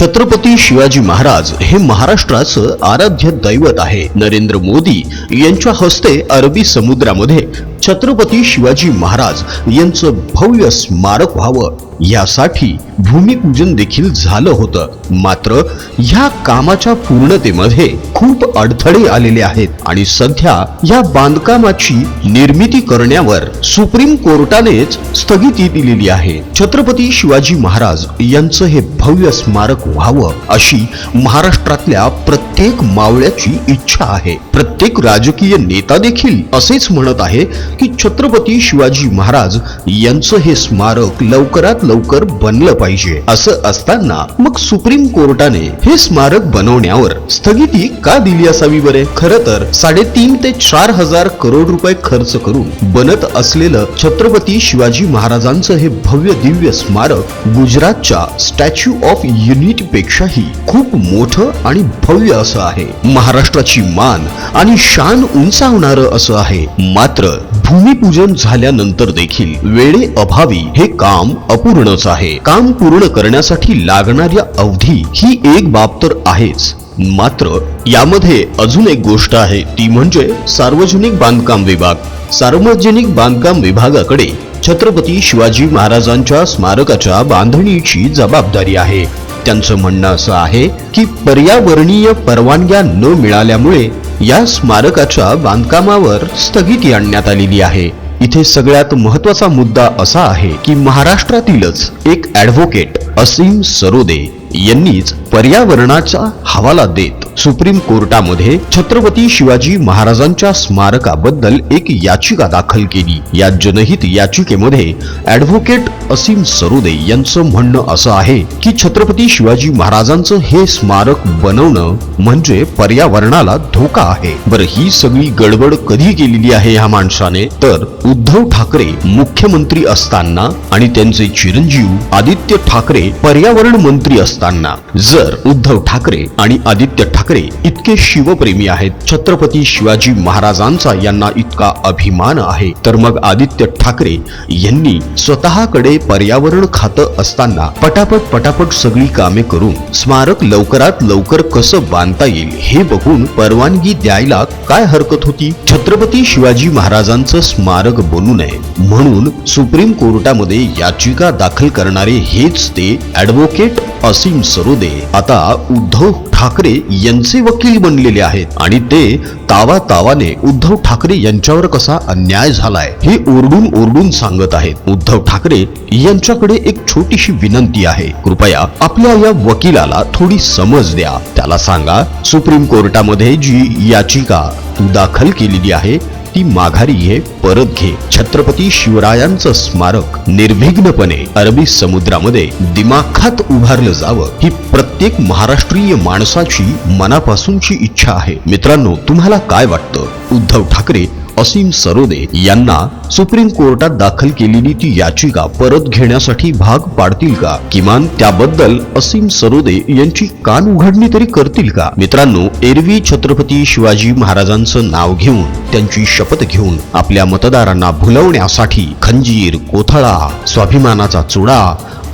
छत्रपती शिवाजी महाराज हे महाराष्ट्राचं आराध्य दैवत आहे. नरेंद्र मोदी यांच्या हस्ते अरबी समुद्रामध्ये छत्रपती शिवाजी महाराज यांचं भव्य स्मारक व्हावं यासाठी भूमिपूजन देखील झालं होतं. मात्र ह्या कामाच्या पूर्णतेमध्ये खूप अडथळे आलेले आहेत आणि सध्या या बांधकामाची निर्मिती करण्यावर सुप्रीम कोर्टानेच स्थगिती दिलेली आहे. छत्रपती शिवाजी महाराज यांचं हे भव्य स्मारक व्हावं अशी महाराष्ट्रातल्या प्रत्येक मावळ्याची इच्छा आहे. प्रत्येक राजकीय नेता देखील असेच म्हणत आहे की छत्रपती शिवाजी महाराज यांचं हे स्मारक लवकरात लवकर बनलं पाहिजे असं असताना मग सुप्रीम कोर्टाने हे स्मारक बनवण्यावर स्थगिती का दिली असावी बरे? खर तर साडेतीन ते चार हजार करोड रुपये खर्च करून बनत असलेलं छत्रपती शिवाजी महाराजांचं हे भव्य दिव्य स्मारक गुजरातच्या स्टॅच्यू ऑफ युनिटी पेक्षाही खूप मोठं आणि भव्य असं आहे. महाराष्ट्राची मान आणि शान उंचावणार असं आहे. मात्र भूमिपूजन झाल्यानंतर देखील वेळे अभावी हे काम अपूर्णच आहे. काम पूर्ण करण्यासाठी लागणाऱ्या अवधी ही एक बाब तर आहेच. मात्र यामध्ये अजून एक गोष्ट आहे ती म्हणजे सार्वजनिक बांधकाम विभाग. सार्वजनिक बांधकाम विभागाकडे छत्रपती शिवाजी महाराजांच्या स्मारकाच्या बांधणीची जबाबदारी आहे. त्यांचं म्हणणं असं आहे की पर्यावरणीय परवानग्या न मिळाल्यामुळे या स्मारकाच्या बांधकामावर स्थगिती आणण्यात आलेली आहे. इथे सगळ्यात महत्त्वाचा मुद्दा असा आहे की महाराष्ट्रातीलच एक ॲडव्होकेट असीम सरोदे यांनीच पर्यावरणाचा हवाला देत सुप्रीम कोर्टामध्ये छत्रपती शिवाजी महाराजांच्या स्मारकाबद्दल एक याचिका दाखल केली. या जनहित याचिकेमध्ये ॲडव्होकेट असीम सरोदे यांचं म्हणणं असं आहे की छत्रपती शिवाजी महाराजांचं हे स्मारक बनवणं म्हणजे पर्यावरणाला धोका आहे. बरं ही सगळी गडबड कधी केलेली आहे ह्या माणसाने? तर उद्धव ठाकरे मुख्यमंत्री असताना आणि त्यांचे चिरंजीव आदित्य ठाकरे पर्यावरण मंत्री असताना. जर उद्धव ठाकरे आणि आदित्य ठाकरे इतके शिवप्रेमी आहेत. छत्रपती शिवाजी महाराजांचा यांना इतका अभिमान आहे. तर मग आदित्य ठाकरे यांनी स्वतःकडे पर्यावरण खातं असताना पटापट पटापट सगळी कामे करून स्मारक लवकरात लवकर कसं बांधता येईल हे बघून परवानगी द्यायला काय हरकत होती? छत्रपती शिवाजी महाराजांचं स्मारक बनू नये म्हणून सुप्रीम कोर्टामध्ये याचिका दाखल करणारे हेच ते ॲडव्होकेट असीम सरोदे आता उद्धव ठाकरे यांचे वकील बनलेले आहेत. आणि ते तावा तावाने उद्धव ठाकरे यांच्यावर कसा अन्याय झालाय हे ओरडून ओरडून सांगत आहेत. उद्धव ठाकरे यांच्याकडे एक छोटीशी विनंती आहे. कृपया आपल्या या वकिलाला थोडी समज द्या. त्याला सांगा सुप्रीम कोर्टामध्ये जी याचिका दाखल केलेली आहे ती माघारी घे परत घे. छत्रपती शिवरायांचं स्मारक निर्विघ्नपणे अरबी समुद्रामध्ये दिमाखात उभारलं जावं ही प्रत्येक महाराष्ट्रीय माणसाची मनापासूनची इच्छा आहे. मित्रांनो तुम्हाला काय वाटतं? उद्धव ठाकरे असीम सरोदे यांना सुप्रीम कोर्टात दाखल केलेली ती याचिका परत घेण्यासाठी भाग पाडतील का? किमान त्याबद्दल असीम सरोदे यांची कान उघडणी तरी करतील का? मित्रांनो एरवी छत्रपती शिवाजी महाराजांचं नाव घेऊन त्यांची शपथ घेऊन आपल्या मतदारांना भुलवण्यासाठी खंजीर कोथळा स्वाभिमानाचा चुडा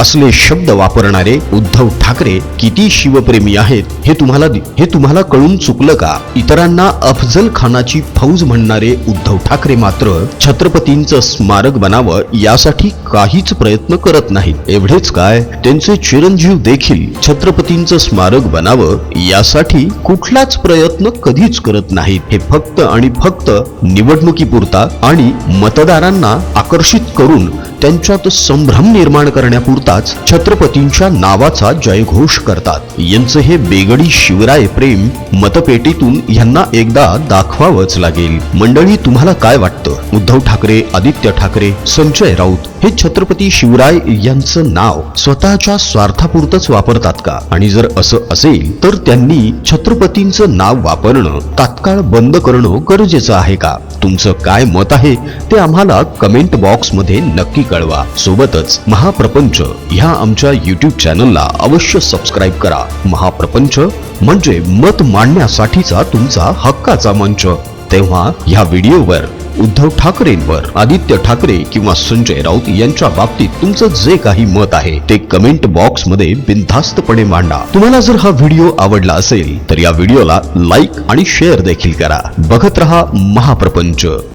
असले शब्द वापरणारे उद्धव ठाकरे किती शिवप्रेमी आहेत हे तुम्हाला हे तुम्हाला कळून चुकलं का? इतरांना अफजल खानाची फौज म्हणणारे उद्धव ठाकरे मात्र छत्रपतींचं स्मारक बनावं यासाठी काहीच प्रयत्न करत नाहीत. एवढेच काय? त्यांचे चिरंजीव देखील छत्रपतींचं स्मारक बनावं यासाठी कुठलाच प्रयत्न कधीच करत नाहीत. हे फक्त आणि फक्त निवडणुकीपुरता आणि मतदारांना आकर्षित करून त्यांच्यात संभ्रम निर्माण करण्यापुरता करण्यापुरताच छत्रपतींच्या नावाचा जयघोष करतात. यांचं हे बेगडी शिवराय प्रेम मतपेटीतून यांना एकदा दाखवावंच लागेल. मंडळी तुम्हाला काय वाटतं? उद्धव ठाकरे आदित्य ठाकरे संजय राऊत हे छत्रपती शिवराय यांचं नाव स्वतःच्या स्वार्थापुरतच वापरतात का? आणि जर असं असेल तर त्यांनी छत्रपतींचं नाव वापरणं तात्काळ बंद करणं गरजेचं आहे का? तुमचं काय मत आहे ते आम्हाला कमेंट बॉक्समध्ये नक्की कळवा. सोबतच महाप्रपंच ह्या आमच्या युट्यूब चॅनलला अवश्य सबस्क्राईब करा. महाप्रपंच म्हणजे मत मांडण्यासाठीचा तुमचा हक्काचा मंच. तेव्हा ह्या व्हिडिओवर उद्धव ठाकरेंवर आदित्य ठाकरे किंवा संजय राऊत यांच्या बाबतीत तुमचं जे काही मत आहे ते कमेंट बॉक्समध्ये बिनधास्तपणे मांडा. तुम्हाला जर हा व्हिडिओ आवडला असेल तर या व्हिडिओला लाईक आणि शेअर देखील करा. बघत रहा महाप्रपंच.